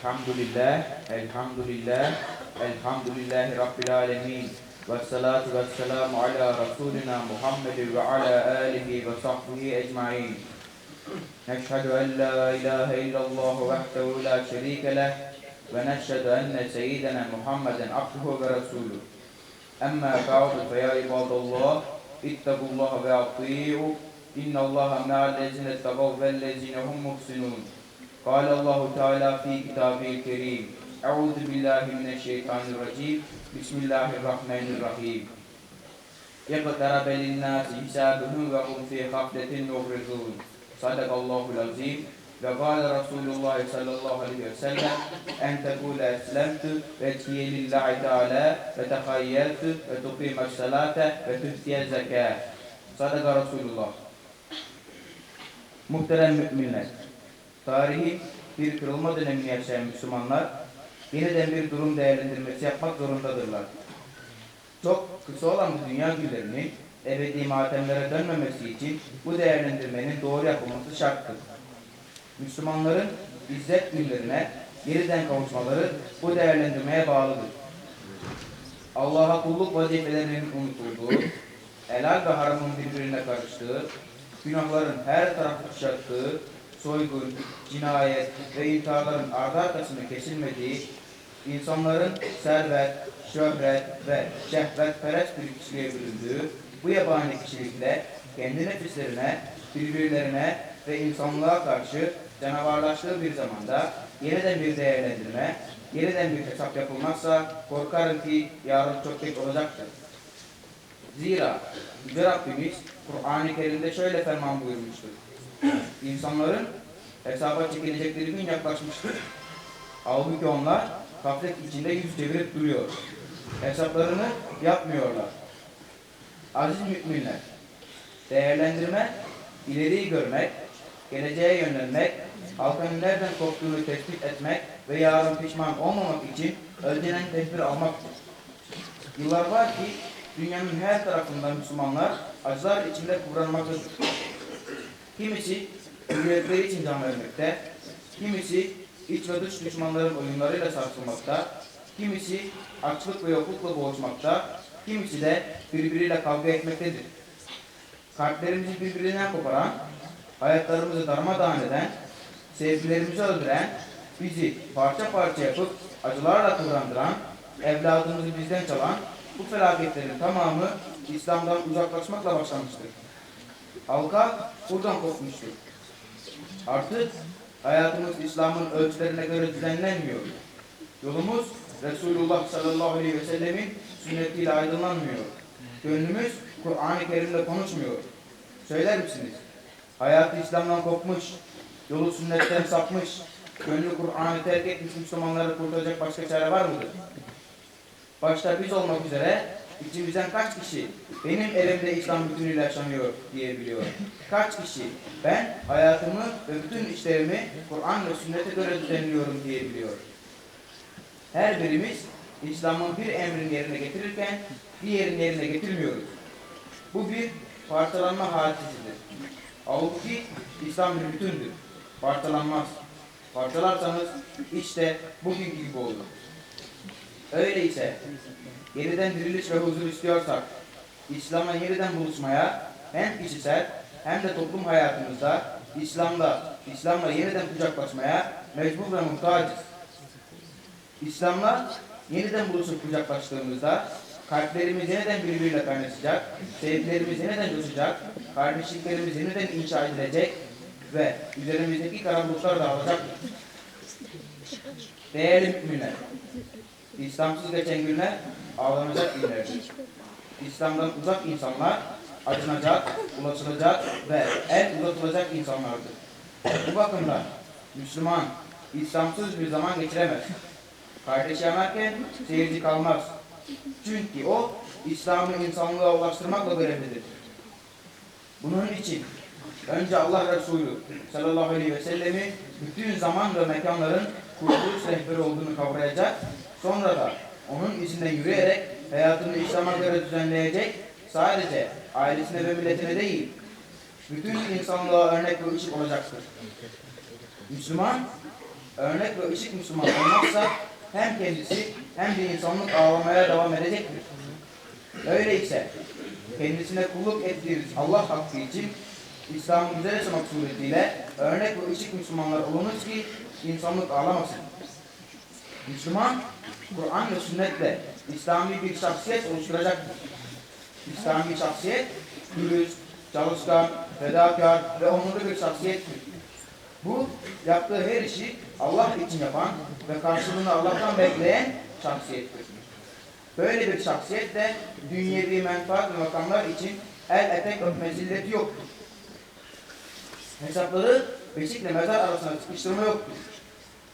الحمد لله الحمد لله الحمد لله رب العالمين. والصلاة والسلام على رسولنا محمد وعلى آله وصحبه أجمعين. نشهد أن لا إله إلا الله وحده لا شريك له ونشهد أن سيدنا محمدا عبده ورسوله. أما بعد فيا عباد الله اتقوا الله وأطيعوا إن الله مع الذين اتقوا والذين هم محسنون. قال الله تعالى في كتابه الكريم أعوذ بالله من الشيطان الرجيم بسم الله الرحمن الرحيم اقترب للناس حسابهم وهم في غفلة معرضون صدق الله العظيم وقال رسول الله صلى الله عليه وسلم أن تقول أسلمت وجهي لله تعالى وتخيلت وتقيم الصلاة وتؤتي الزكاة صدق رسول الله Muhterem müminler, tarihi bir kırılma dönemini yaşayan Müslümanlar yeniden bir durum değerlendirmesi yapmak zorundadırlar. Çok kısa olan bu dünya günlerinin ebedi matemlere dönmemesi için bu değerlendirmenin doğru yapılması şarttır. Müslümanların izzet günlerine yeniden kavuşmaları bu değerlendirmeye bağlıdır. Allah'a kulluk vazifelerinin unutulduğu, helal ve haramın birbirine karıştığı, günahların her tarafı kuşattığı, soygun, cinayet ve intiharların ardı arkasında kesilmediği, insanların servet, şöhret ve şehvetperest bir kişiliğe büründüğü bu yabani kişilikle kendi nefislerine, birbirlerine ve insanlığa karşı canavarlaştığı bir zamanda yeniden bir değerlendirme, yeniden bir hesap yapılmazsa korkarım ki yarın çok geç olacaktır. Zira Rabbimiz Kur'an-ı Kerim'de şöyle ferman buyurmuştur. İnsanların hesaba çekilecekleri gün yaklaşmıştır. Halbuki onlar gaflet içinde yüz çevirip duruyor. Hesaplarını yapmıyorlar. Aziz müminler, değerlendirme, ileriyi görmek, geleceğe yönelmek, halkın nereden korktuğunu tespit etmek ve yarın pişman olmamak için önceden tedbir almaktır. Yıllar var ki dünyanın her tarafında Müslümanlar acılar içinde kıvranmaktadır. Kimisi hürriyetleri için can vermekte, kimisi iç ve dış düşmanların oyunlarıyla sarsılmakta, kimisi açlık ve yoklukla boğuşmakta, kimisi de birbiriyle kavga etmektedir. Kalplerimizi birbirinden koparan, hayatlarımızı darmadağın eden, sevgilerimizi öldüren, bizi parça parça yapıp acılarla kıvrandıran, evladımızı bizden çalan bu felaketlerin tamamı İslam'dan uzaklaşmakla başlamıştır. Halka buradan kopmuştur. Artık hayatımız İslam'ın ölçülerine göre düzenlenmiyor. Yolumuz Resulullah sallallahu aleyhi ve sellemin sünnetiyle aydınlanmıyor. Gönlümüz Kur'an-ı Kerim'le konuşmuyor. Söyler misiniz? Hayatı İslam'dan kopmuş, yolu sünnetten sapmış, gönlü Kur'an'ı terk etmiş Müslümanları kurtaracak başka çare var mıdır? Başta biz olmak üzere içimizden kaç kişi benim elimde İslam bütünüyle yaşanıyor diyebiliyor. Kaç kişi ben hayatımı ve bütün işlerimi Kur'an ve sünnete göre düzenliyorum diyebiliyor. Her birimiz İslam'ın bir emrini yerine getirirken diğerini yerine getirmiyoruz. Bu bir parçalanma hadisesidir. Halbuki İslam bir bütündür. Parçalanmaz. Parçalarsanız işte bugünkü gibi olur. Öyleyse yeniden diriliş ve huzur istiyorsak İslam'la yeniden buluşmaya hem kişisel hem de toplum hayatımızda İslam'la İslam'la yeniden kucaklaşmaya mecbur ve muhtacız. İslam'la yeniden buluşup kucaklaştığımızda kalplerimiz yeniden birbiriyle kaynaşacak, sevgilerimiz yeniden coşacak, kardeşliklerimiz yeniden inşa edilecek ve üzerimizdeki karanlıklar dağılacaktır. Değerli müminler, İslamsız geçen günler ağlanacak günlerdir. İslam'dan uzak insanlar acınacak, ulaşılacak ve el uzatılacak insanlardır. Bu bakımdan Müslüman İslamsız bir zaman geçiremez. Kardeş yanarken seyirci kalmaz. Çünkü o İslam'ı insanlığa ulaştırmakla görevlidir. Bunun için önce Allah Resulü sallallahu aleyhi ve sellemi bütün zaman ve mekanların kurtuluş rehberi olduğunu kavrayacak, sonra da onun izinden yürüyerek hayatını İslam'a göre düzenleyecek, sadece ailesine ve milletine değil, bütün insanlığa örnek ve ışık olacaktır. Müslüman örnek ve ışık Müslüman olmazsa hem kendisi hem de insanlık ağlamaya devam edecektir. Öyleyse kendisine kulluk ettiğiniz Allah hakkı için İslam'ı güzel yaşamak suretiyle örnek ve ışık Müslümanlar olunuz ki insanlık ağlamasın. Müslüman, Kur'an ve sünnetle İslami bir şahsiyet oluşturacaktır. İslami şahsiyet, dürüst, çalışkan, fedakar ve onurlu bir şahsiyettir. Bu, yaptığı her işi Allah için yapan ve karşılığını Allah'tan bekleyen şahsiyettir. Böyle bir şahsiyetle dünyevi menfaat ve makamlar için el etek öpme zilleti yoktur. Hesapları beşikle mezar arasına sıkıştırma yoktur.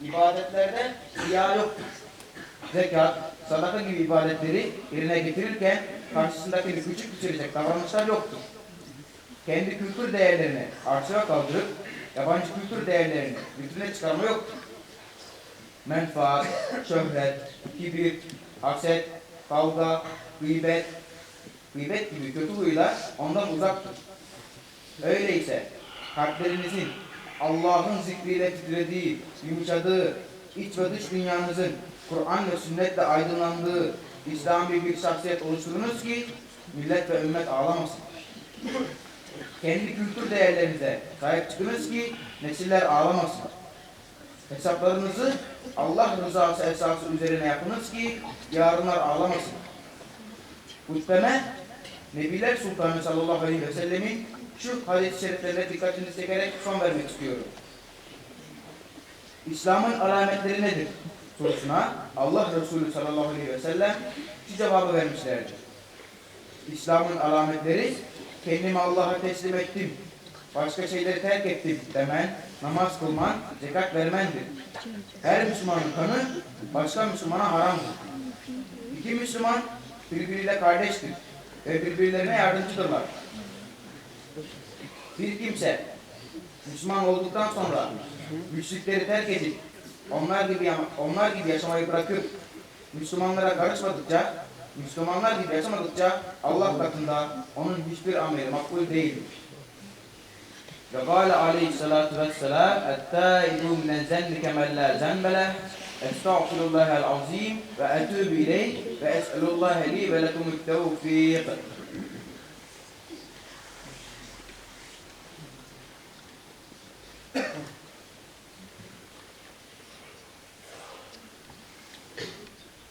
İbadetlerde riya yoktur. Zekat, sadaka gibi ibadetleri yerine getirirken karşısındakini küçük düşürecek davranışlar yoktur. Kendi kültür değerlerini arşaya kaldırıp yabancı kültür değerlerini vitrine çıkarma yoktur. Menfaat, şöhret, kibir, haset, kavga, gıybet, gıybet gibi kötü huylar ondan uzaktır. Öyleyse kalplerinizin Allah'ın zikriyle titrediği, yumuşadığı, iç ve dış dünyanızın Kur'an ve sünnetle aydınlandığı İslami bir şahsiyet oluşturunuz ki millet ve ümmet ağlamasın. Kendi kültür değerlerinize sahip çıkınız ki nesiller ağlamasın. Hesaplarınızı Allah rızası esası üzerine yapınız ki yarınlar ağlamasın. Hutbeme Nebiler Sultanı sallallahu aleyhi ve sellemin şu hadis-i şeriflerine dikkatinizi çekerek son vermek istiyorum. İslam'ın alametleri nedir? sorusuna Allah Resulü sallallahu aleyhi ve sellem şu cevabı vermişlerdir. İslam'ın alametleri kendimi Allah'a teslim ettim, başka şeyleri terk ettim demen, namaz kılman, zekat vermendir. Her Müslümanın kanı başka Müslümana haramdır. İki Müslüman birbiriyle kardeştir ve birbirlerine yardımcıdırlar. Bir kimse Müslüman olduktan sonra müşrikleri terk edip onlar gibi onlar gibi yaşamayı bırakıp Müslümanlara karışmadıkça, Müslümanlar gibi yaşamadıkça Allah katında onun hiçbir ameli makbul değildir. Ve kâle aleyhissalâtu vesselâm ettâidû minen zenni kemel lâ zenbeleh estağfirullahel azim ve etûbü ileyh ve es'elullâhe li ve lekumut tevfîk.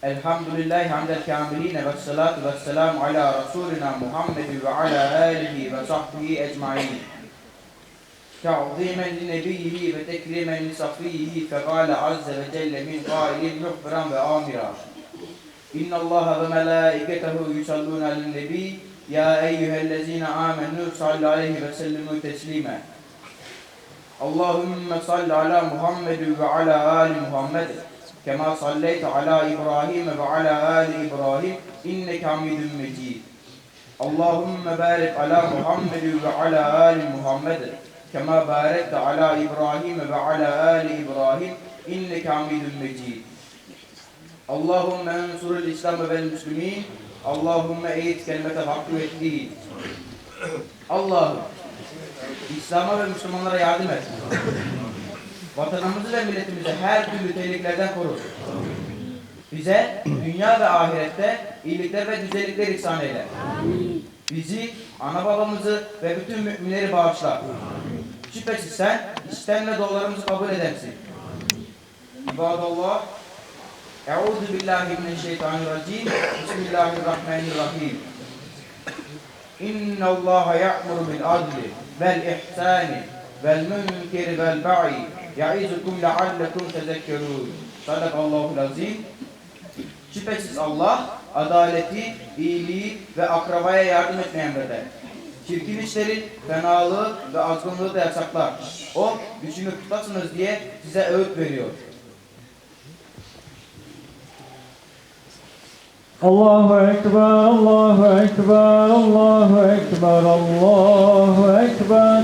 Elhamdülillahi hamdel kâmiline ve salatu ve selamu ala Resulina Muhammed ve ala alihi ve sahbihi ecmain. تعظيما لنبيه وتكريما لصفيه فقال عز وجل من قائل مخبرا وآمرا إن الله وملائكته يصلون على النبي يا أيها الذين آمنوا صلوا عليه وسلموا تسليما اللهم صل على محمد وعلى آل محمد كما صليت على إبراهيم وعلى آل إبراهيم إنك حميد مجيد اللهم بارك على محمد وعلى آل محمد كما باركت على إبراهيم وعلى آل إبراهيم إنك حميد مجيد اللهم انصر الإسلام والمسلمين اللهم eğit kelimetel hakkı ve din. Allah'ım İslam'a ve Müslümanlara yardım et. Vatanımızı ve milletimizi her türlü tehlikelerden koru. Bize dünya ve ahirette iyilikler ve güzellikler ihsan eyle. Bizi, ana babamızı ve bütün müminleri bağışla. Şüphesiz sen istenme dualarımızı kabul edersin. İbadallah. Euzu billahi mineşşeytanirracim. Bismillahirrahmanirrahim. İnna Allah ya'muru bil adli vel ihsani vel münkeri vel ba'i ya'izukum leallekum tezekkerûn. Sadakallahul azim. Şüphesiz Allah adaleti, iyiliği ve akrabaya yardım etmeyi emreder. Çirkin işleri, fenalığı ve azgınlığı da yasaklar. O, gücünü tutasınız diye size öğüt veriyor. Allahu Ekber, Allahu Ekber, Allahu Ekber, Allahu Ekber.